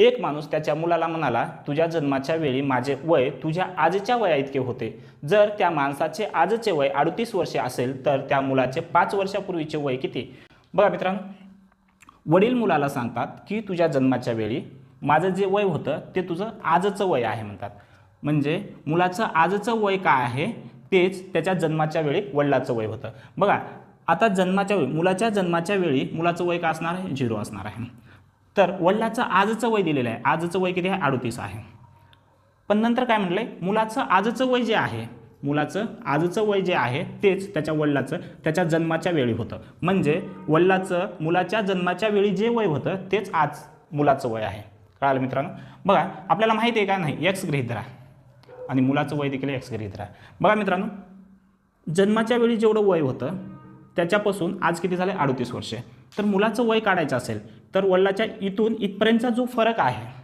एक माणूस त्याच्या मुलाला म्हणाला तुझ्या जन्माच्या वेळी माझे वय तुझ्या आजच्या वया इतके होते. जर त्या माणसाचे आजचे वय अडतीस वर्षे असेल तर त्या मुलाचे पाच वर्षापूर्वीचे वय किती? बघा मित्रांनो वडील मुलाला सांगतात की तुझ्या जन्माच्या वेळी माझं जे वय होतं ते तुझं आजचं वय आहे म्हणतात. म्हणजे मुलाचं आजचं वय काय आहे तेच त्याच्या जन्माच्या वेळी वडिलाचं वय होतं. बघा आता जन्माच्या वेळी मुलाच्या जन्माच्या वेळी मुलाचं वय काय असणार आहे? झिरो असणार आहे. तर वडिलाचं आजचं वय दिलेलं आहे. आजचं वय किती आहे? अडतीस आहे. पण नंतर काय म्हटलं आहे मुलाचं आजचं वय जे आहे मुलाचं आजचं वय जे आहे तेच त्याच्या वडिलाचं त्याच्या जन्माच्या वेळी होतं. म्हणजे वडिलाचं मुलाच्या जन्माच्या वेळी जे वय होतं तेच आज मुलाचं वय आहे. कळालं मित्रांनो? बघा आपल्याला माहिती आहे का? नाही. एक्स गृहीत धरा. आणि मुलाचं वय देखील एक्स गृहीत धरा. बघा मित्रांनो जन्माच्या वेळी जेवढं वय होतं त्याच्यापासून आज किती झाले? अडतीस वर्षे. तर मुलाचं वय काढायचं असेल तर वडिलाच्या इथून इथपर्यंतचा जो फरक आहे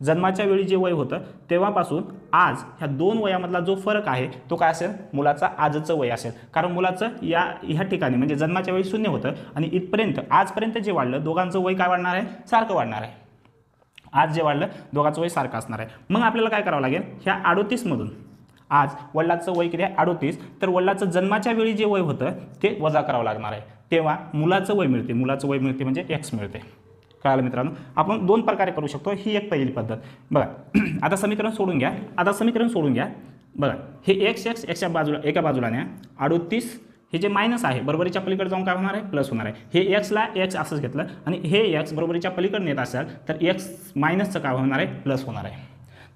जन्माच्या वेळी जे वय होतं तेव्हापासून आज ह्या दोन वयामधला जो फरक आहे तो काय असेल? मुलाचा आजचं वय असेल. कारण मुलाचं या ह्या ठिकाणी म्हणजे जन्माच्या वेळी शून्य होतं आणि इथपर्यंत आजपर्यंत जे वाढलं दोघांचं वय काय वाढणार आहे? सारखं वाढणार आहे. आज जे वाढलं दोघांचं वय सारखं असणार आहे. मग आपल्याला काय करावं लागेल? ह्या अडोतीसमधून. आज वडिलाचं वय किती आहे? अडोतीस. तर वडिलाचं जन्माच्या वेळी जे वय होतं ते वजा करावं लागणार आहे. तेव्हा मुलाचं वय मिळते. मुलाचं वय मिळते म्हणजे एक्स मिळते. कळालं मित्रांनो? आपण दोन प्रकारे करू शकतो. ही एक पहिली पद्धत. बघा. आता समीकरण सोडून घ्या. आता समीकरण सोडून घ्या. बघा. हे एक्स एक्स एक्सच्या बाजूला एका बाजूला न्या. अडोतीस हे जे मायनस आहे बरोबरीच्या पलीकडे जाऊन काय होणार आहे? प्लस होणार आहे. हे एक्सला एक्स असंच घेतलं आणि हे एक्स बरोबरीच्या पलीकडे नेत असाल तर एक्स मायनसचं काय होणार आहे? प्लस होणार आहे.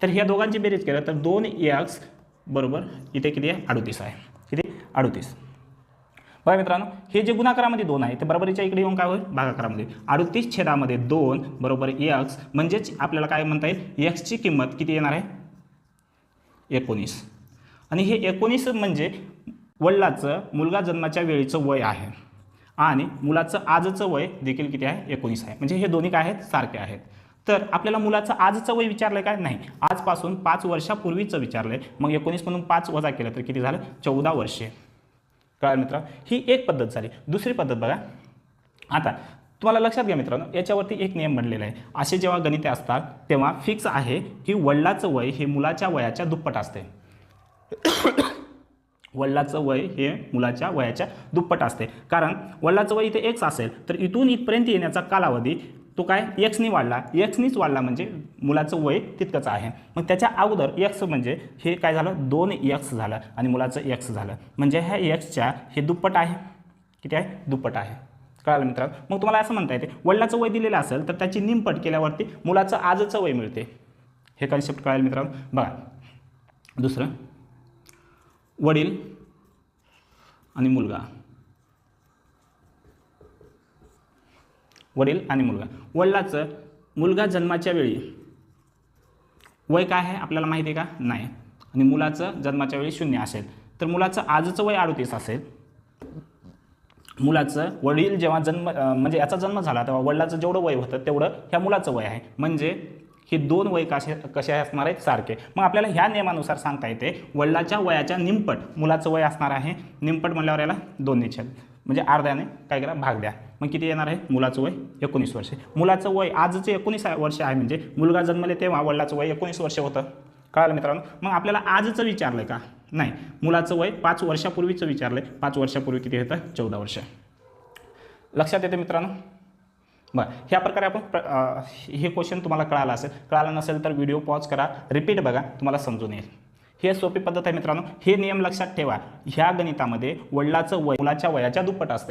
तर ह्या दोघांची बेरीज केलं तर दोन एक्स बरोबर इथे किती आहे? अडोतीस आहे. किती? अडोतीस. बघा मित्रांनो हे जे गुणाकारामध्ये दोन आहे ते बरोबरीच्या इकडे येऊन काय होईल? भागाकारामध्ये. अडतीस छेदामध्ये दोन बरोबर एक्स म्हणजेच आपल्याला काय म्हणता येईल? एक्सची किंमत किती येणार आहे? एकोणीस. आणि हे एकोणीस म्हणजे वडिलाचं मुलगा जन्माच्या वेळीचं वय आहे. आणि मुलाचं आजचं वय देखील किती आहे? एकोणीस आहे. म्हणजे हे दोन्ही काय आहेत? सारखे आहेत. तर आपल्याला मुलाचं आजचं वय विचारलं काय? नाही. आजपासून पाच वर्षापूर्वीचं विचारलं आहे मग म्हणून पाच वजा केलं तर किती झालं? चौदा वर्षे. कळा मित्र? ही एक पद्धत झाली. दुसरी पद्धत बघा. आता तुम्हाला लक्षात घ्या मित्रांनो याच्यावरती एक नियम बनलेला आहे. असे जेव्हा गणिते असतात तेव्हा फिक्स आहे की वडिलाचं वय हे मुलाच्या वयाच्या दुप्पट असते. वडिलाचं वय हे मुलाच्या वयाच्या दुप्पट असते. कारण वडिलाचं वय इथे एक्स असेल तर इथून इथपर्यंत येण्याचा कालावधी तो काय? एक्सनी वाढला. एक्सनीच वाढला म्हणजे मुलाचं वय तितकंच आहे. मग त्याच्या अगोदर एक्स म्हणजे हे काय झालं? दोन एक्स झालं आणि मुलाचं एक्स झालं. म्हणजे ह्या एक्सच्या हे दुप्पट आहे. किती आहे? दुप्पट आहे. कळालं मित्रांनो? मग तुम्हाला असं म्हणता येते. वडिलाचं वय दिलेलं असेल तर त्याची निमपट केल्यावरती मुलाचं आजचं वय मिळते. हे कन्सेप्ट कळेल मित्रांनो? बघा. दुसरं. वडील आणि मुलगा. वडील आणि मुलगा. वडिलाचं मुलगा जन्माच्या वेळी वय काय आहे आपल्याला माहिती आहे का? नाही. आणि मुलाचं जन्माच्या वेळी शून्य असेल. तर मुलाचं आजचं वय अडतीस असेल. मुलाचं वडील जेव्हा जन्म म्हणजे याचा जन्म झाला तेव्हा वडिलाचं जेवढं वय होतं तेवढं ह्या मुलाचं वय आहे. म्हणजे हे दोन वय कसे कसे असणार आहेत? सारखे. मग आपल्याला ह्या नियमानुसार सांगता येते. वडिलाच्या वयाच्या निमपट मुलाचं वय असणार आहे. निमपट म्हणल्यावर याला दोन निच्छेद म्हणजे अर्ध्याने काय करा भाग द्या. मग किती येणार आहे? मुलाचं वय एकोणीस वर्षे. मुलाचं वय आजचं एकोणीस वर्ष आहे म्हणजे मुलगा जन्मले तेव्हा वडिलाचं वय एकोणीस वर्ष होतं. कळालं मित्रांनो? मग आपल्याला आजचं विचारलं आहे का? नाही. मुलाचं वय पाच वर्षापूर्वीचं विचारलं आहे पाच वर्षापूर्वी किती होतं? चौदा वर्ष. लक्षात येते मित्रांनो? बरं. ह्या प्रकारे आपण प्र हे क्वेश्चन तुम्हाला कळालं असेल. कळालं नसेल तर व्हिडिओ पॉज करा. रिपीट बघा. तुम्हाला समजून येईल. हे सोपी पद्धत आहे मित्रांनो. हे नियम लक्षात ठेवा. ह्या गणितामध्ये वडिलाचं वय मुलाच्या वयाच्या दुप्पट असते.